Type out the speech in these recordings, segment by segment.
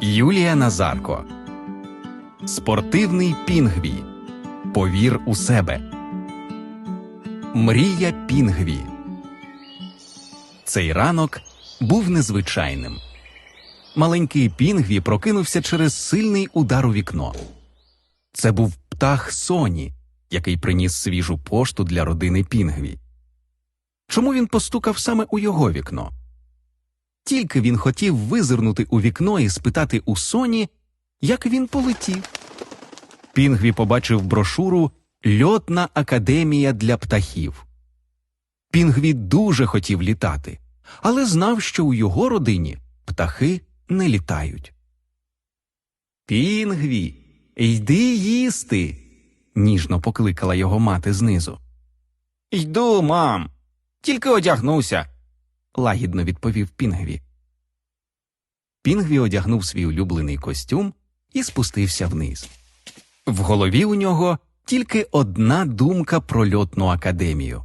Юлія Назарко. Спортивний пінгві. Повір у себе. Мрія пінгві. Цей ранок був незвичайним. Маленький пінгві прокинувся через сильний удар у вікно. Це був птах Соні, який приніс свіжу пошту для родини пінгві. Чому він постукав саме у його вікно? Тільки він хотів визирнути у вікно і спитати у Соні, як він полетів. Пінгві побачив брошуру Льотна академія для птахів. Пінгві дуже хотів літати, але знав, що у його родині птахи не літають. Пінгві, йди їсти. ніжно покликала його мати знизу. Йду, мам, тільки одягнуся, лагідно відповів Пінгві. Пінгві одягнув свій улюблений костюм і спустився вниз. В голові у нього тільки одна думка про льотну академію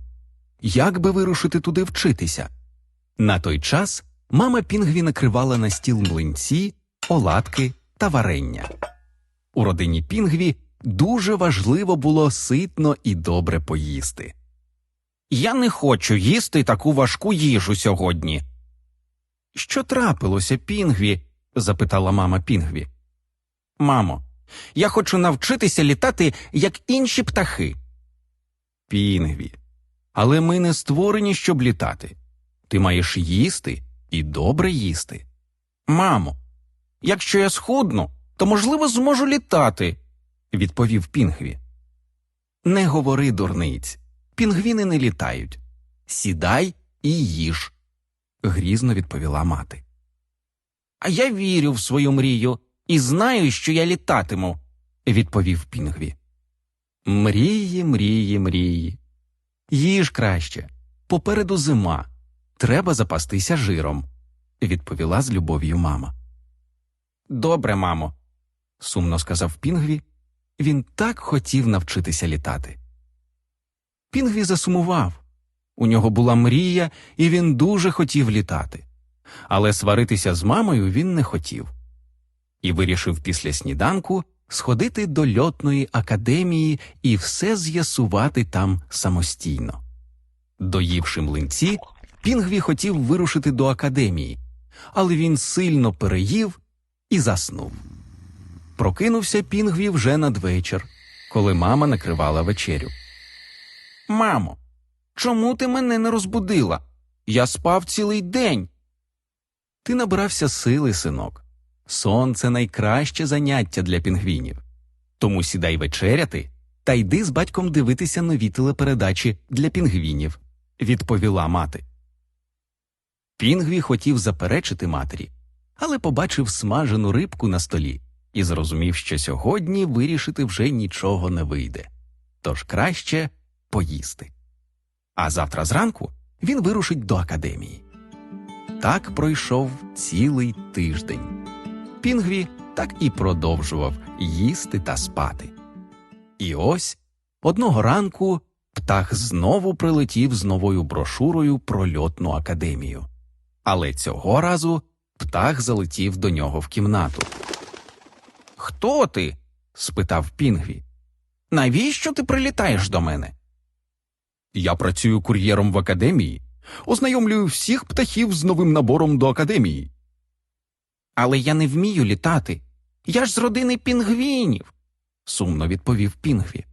як би вирушити туди вчитися. На той час мама Пінгві накривала на стіл млинці, оладки та варення. У родині Пінгві дуже важливо було ситно і добре поїсти. Я не хочу їсти таку важку їжу сьогодні. Що трапилося, Пінгві? запитала мама Пінгві. Мамо, я хочу навчитися літати, як інші птахи. Пінгві. Але ми не створені, щоб літати. Ти маєш їсти і добре їсти. Мамо, якщо я схудну, то можливо зможу літати, відповів Пінгві. Не говори, дурниць. Пінгвіни не літають. Сідай і їж, грізно відповіла мати. А я вірю в свою мрію і знаю, що я літатиму, відповів Пінгві. Мрії, мрії, мрії. Їж краще. Попереду зима. Треба запастися жиром, відповіла з любов'ю мама. Добре, мамо, сумно сказав Пінгві. Він так хотів навчитися літати. Пінгві засумував. У нього була мрія, і він дуже хотів літати. Але сваритися з мамою він не хотів. І вирішив після сніданку сходити до льотної академії і все з'ясувати там самостійно. Доївши млинці, Пінгві хотів вирушити до академії, але він сильно переїв і заснув. Прокинувся Пінгві вже надвечір, коли мама накривала вечерю. Мамо, чому ти мене не розбудила? Я спав цілий день. Ти набрався сили, синок. Сон це найкраще заняття для пінгвінів. Тому сідай вечеряти та йди з батьком дивитися нові телепередачі для пінгвінів, відповіла мати. Пінгві хотів заперечити матері, але побачив смажену рибку на столі і зрозумів, що сьогодні вирішити вже нічого не вийде. Тож краще поїсти. А завтра зранку він вирушить до академії. Так пройшов цілий тиждень. Пінгві так і продовжував їсти та спати. І ось одного ранку птах знову прилетів з новою брошурою про льотну академію. Але цього разу птах залетів до нього в кімнату. Хто ти? спитав Пінгві. Навіщо ти прилітаєш до мене? Я працюю кур'єром в академії, ознайомлюю всіх птахів з новим набором до академії. Але я не вмію літати. Я ж з родини пінгвінів, сумно відповів Пінгві.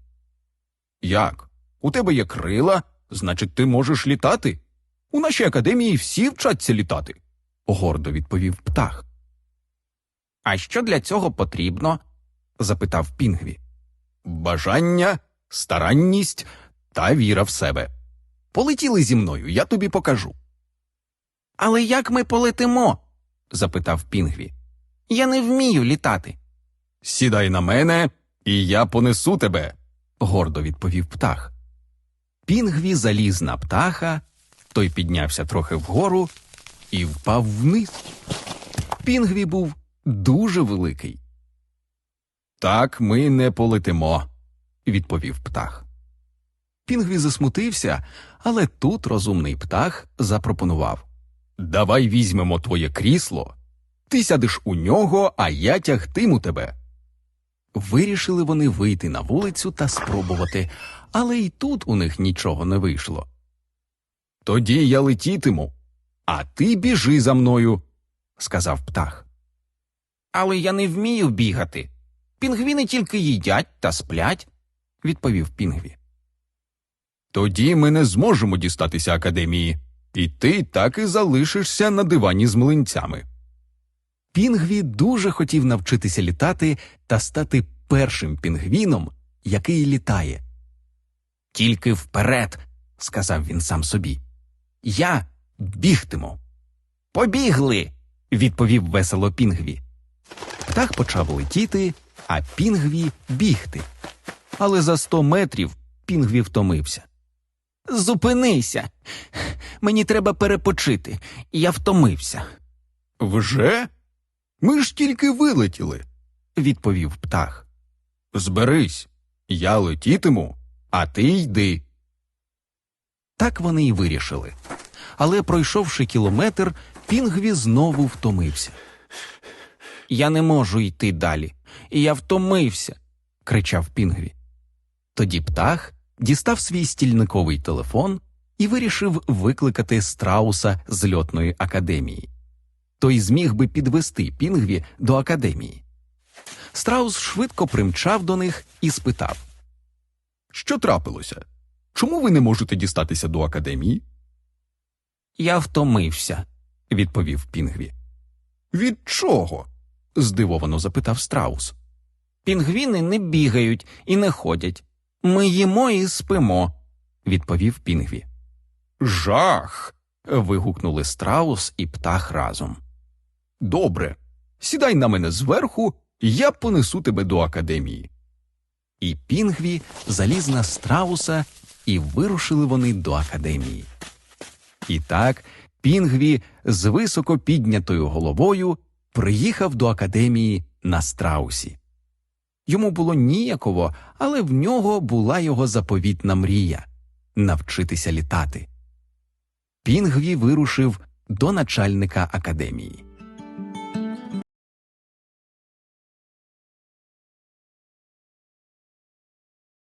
Як? У тебе є крила, значить, ти можеш літати? У нашій академії всі вчаться літати, гордо відповів птах. А що для цього потрібно? запитав Пінгві. Бажання, старанність та віра в себе. Полетіли зі мною, я тобі покажу. Але як ми полетимо? запитав Пінгві. Я не вмію літати. Сідай на мене, і я понесу тебе, гордо відповів птах. Пінгві заліз на птаха, той піднявся трохи вгору і впав вниз. Пінгві був дуже великий. Так ми не полетимо, відповів птах. Пінгві засмутився, але тут розумний птах запропонував Давай візьмемо твоє крісло, Ти сядеш у нього, а я тягтиму тебе. Вирішили вони вийти на вулицю та спробувати, але й тут у них нічого не вийшло. Тоді я летітиму, а ти біжи за мною, сказав птах. Але я не вмію бігати. Пінгвіни тільки їдять та сплять, відповів Пінгві. Тоді ми не зможемо дістатися академії, і ти так і залишишся на дивані з млинцями. Пінгві дуже хотів навчитися літати та стати першим пінгвіном, який літає. Тільки вперед, сказав він сам собі. Я бігтиму. Побігли. відповів весело Пінгві. Птах почав летіти, а Пінгві бігти. Але за сто метрів Пінгві втомився. Зупинися. Мені треба перепочити. Я втомився. Вже? Ми ж тільки вилетіли, відповів птах. Зберись, я летітиму, а ти йди. Так вони й вирішили. Але, пройшовши кілометр, Пінгві знову втомився. Я не можу йти далі, і я втомився, кричав Пінгві. Тоді птах дістав свій стільниковий телефон і вирішив викликати страуса з льотної академії. Той зміг би підвести Пінгві до академії. Страус швидко примчав до них і спитав Що трапилося? Чому ви не можете дістатися до академії? Я втомився, відповів Пінгві. Від чого? здивовано запитав страус. Пінгвіни не бігають і не ходять. Ми їмо і спимо, відповів Пінгві. Жах. вигукнули страус і птах разом. Добре, сідай на мене зверху, я понесу тебе до академії. І Пінгві заліз на страуса, і вирушили вони до академії. І так Пінгві з високо піднятою головою приїхав до академії на страусі. Йому було ніяково, але в нього була його заповітна мрія навчитися літати. Пінгві вирушив до начальника академії.